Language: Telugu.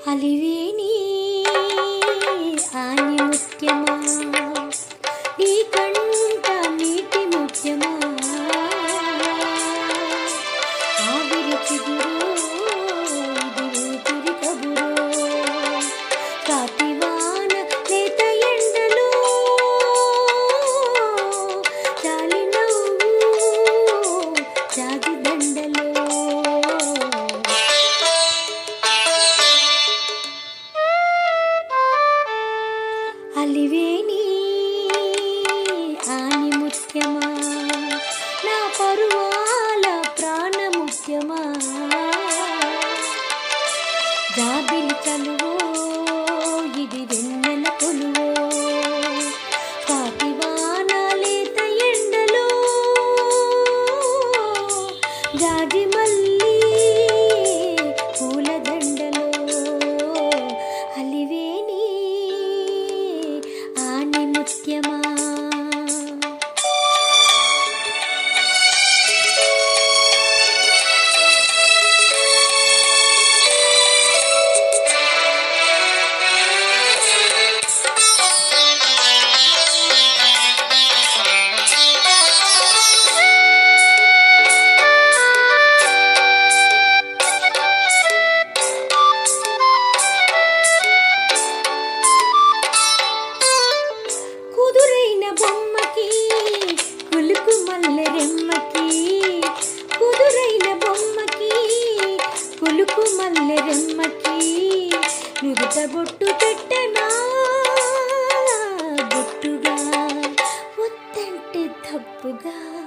అలివేణి ఆనిముత్యమా అలివేని ఆని ముత్యమా నా పరువాల ప్రాణ ముఖ్యమా? జాబిలి తలువో ఇది వెన్నెల కొలువో. పాటివాన లేత ఎండలో జాజి మల్లి పూలదండ బొట్టు పెట్టనా? బొట్టుగా ఒత్తంటే తప్పుగా.